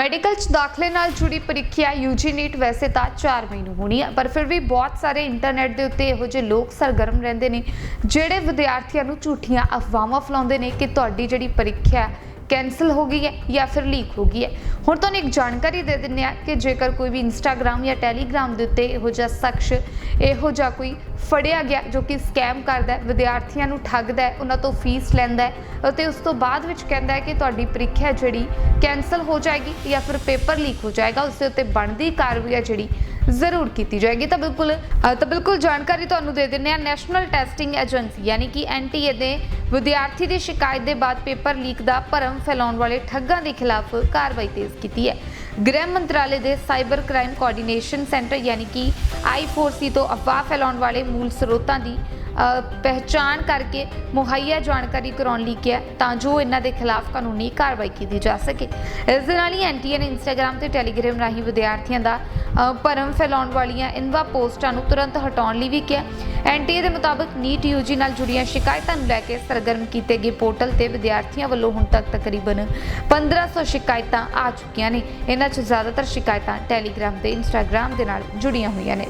Medical ਚ ਦਾਖਲੇ ਨਾਲ ਜੁੜੀ ਪ੍ਰੀਖਿਆ ਯੂਜੀ ਨੀਟ ਵੈਸੇ ਤਾਂ 4 ਮਈ ਨੂੰ ਹੋਣੀ ਹੈ ਪਰ ਫਿਰ ਵੀ ਬਹੁਤ ਸਾਰੇ ਇੰਟਰਨੈਟ ਦੇ ਉੱਤੇ ਇਹੋ ਜਿਹੇ ਲੋਕ ਸਰਗਰਮ ਰਹਿੰਦੇ ਨੇ ਜਿਹੜੇ ਵਿਦਿਆਰਥੀਆਂ ਨੂੰ ਝੂਠੀਆਂ ਅਫਵਾਹਾਂ ਫੈਲਾਉਂਦੇ ਨੇ ਕਿ ਤੁਹਾਡੀ ਜਿਹੜੀ ਪ੍ਰੀਖਿਆ ਹੈ, ਕੈਨਸਲ ਹੋ ਗਈ ਹੈ ਜਾਂ ਫਿਰ ਲੀਕ ਹੋ ਗਈ ਹੈ। ਹੁਣ ਤੁਹਾਨੂੰ ਇੱਕ ਜਾਣਕਾਰੀ ਦੇ ਦਿੰਦੇ ਆ ਕਿ ਜੇਕਰ ਕੋਈ ਵੀ ਇੰਸਟਾਗ੍ਰam ਜਾਂ ਟੈਲੀਗ੍ਰam ਦੇ ਉੱਤੇ ਇਹੋ ਜਿਹਾ ਸ਼ਖਸ, ਇਹੋ ਜਿਹਾ ਕੋਈ ਫੜਿਆ ਗਿਆ ਜੋ ਕਿ ਸਕੈਮ ਕਰਦਾ ਹੈ, ਵਿਦਿਆਰਥੀਆਂ ਨੂੰ ਠੱਗਦਾ ਹੈ, ਉਹਨਾਂ ਤੋਂ ਫੀਸ ਲੈਂਦਾ ਹੈ ਅਤੇ ਉਸ ਤੋਂ ਬਾਅਦ ਵਿੱਚ ਕਹਿੰਦਾ ਹੈ ਕਿ ਤੁਹਾਡੀ ਪ੍ਰੀਖਿਆ ਜਿਹੜੀ ਕੈਨਸਲ ਹੋ ਜਾਏਗੀ ਜਾਂ ਫਿਰ ਪੇਪਰ ਲੀਕ ਹੋ ਜਾਏਗਾ, ਉਸ ਦੇ ਉੱਤੇ ਬਣਦੀ ਕਾਰਵਾਈ ਹੈ ਜਿਹੜੀ ਜ਼ਰੂਰ ਕੀਤੀ ਜਾਏਗੀ। ਤਾਂ ਬਿਲਕੁਲ ਤਾਂ ਬਿਲਕੁਲ ਜਾਣਕਾਰੀ ਤੁਹਾਨੂੰ ਦੇ ਦਿੰਦੇ ਆ ਨੈਸ਼ਨਲ ਟੈਸਟਿੰਗ ਏਜੰਸੀ ਯਾਨੀ ਕਿ ਐਨਟੀਏ ਦੇ ਵਿਦਿਆਰਥੀ ਦੀ ਸ਼ਿਕਾਇਤ ਦੇ ਬਾਅਦ ਪੇਪਰ ਲੀਕ ਦਾ ਭਰਮ ਫੈਲਾਉਣ ਵਾਲੇ ਠੱਗਾਂ ਦੇ ਖਿਲਾਫ ਕਾਰਵਾਈ ਤੇਜ਼ ਕੀਤੀ ਹੈ। ਗ੍ਰਹਿ ਮੰਤਰਾਲੇ ਦੇ ਸਾਈਬਰ ਕ੍ਰਾਈਮ ਕੋਆਰਡੀਨੇਸ਼ਨ ਸੈਂਟਰ ਯਾਨੀ ਕਿ I4C ਤੋਂ ਅਫਵਾਹ ਫੈਲਾਉਣ ਵਾਲੇ ਮੂਲ ਸਰੋਤਾਂ ਦੀ ਪਹਿਚਾਣ ਕਰਕੇ ਮੁਹੱਈਆ ਜਾਣਕਾਰੀ ਕਰਾਉਣ ਲਈ ਕਿਹਾ ਤਾਂ ਜੋ ਇਹਨਾਂ ਦੇ ਖਿਲਾਫ ਕਾਨੂੰਨੀ ਕਾਰਵਾਈ ਕੀਤੀ ਜਾ ਸਕੇ। ਇਸ ਦੇ ਨਾਲ ਹੀ ਐਨਟੀਏ ਨੇ ਇੰਸਟਾਗ੍ਰam ਤੇ ਟੈਲੀਗ੍ਰਾਮ ਰਾਹੀਂ ਵਿਦਿਆਰਥੀਆਂ ਦਾ ਭਰਮ ਫੈਲਾਉਣ ਵਾਲੀਆਂ ਇਨਵਾ ਪੋਸਟਾਂ ਨੂੰ ਤੁਰੰਤ ਹਟਾਉਣ ਲਈ ਵੀ ਕਿਹਾ ਐਨਟੀਏ ਦੇ ਮੁਤਾਬਕ ਨੀਟ ਯੂਜੀ ਨਾਲ ਜੁੜੀਆਂ ਸ਼ਿਕਾਇਤਾਂ ਨੂੰ ਲੈ ਕੇ ਸਰਗਰਮ ਕੀਤੇ ਗਏ ਪੋਰਟਲ ਤੇ ਵਿਦਿਆਰਥੀਆਂ ਵੱਲੋਂ ਹੁਣ ਤੱਕ ਤਕਰੀਬਨ 1500 ਸ਼ਿਕਾਇਤਾਂ ਆ ਚੁੱਕੀਆਂ ਨੇ। ਇਹਨਾਂ 'ਚ ਜ਼ਿਆਦਾਤਰ ਸ਼ਿਕਾਇਤਾਂ ਟੈਲੀਗ੍ਰਾਮ ਤੇ ਇੰਸਟਾਗ੍ਰam ਦੇ ਨਾਲ ਜੁੜੀਆਂ ਹੋਈਆਂ ਨੇ।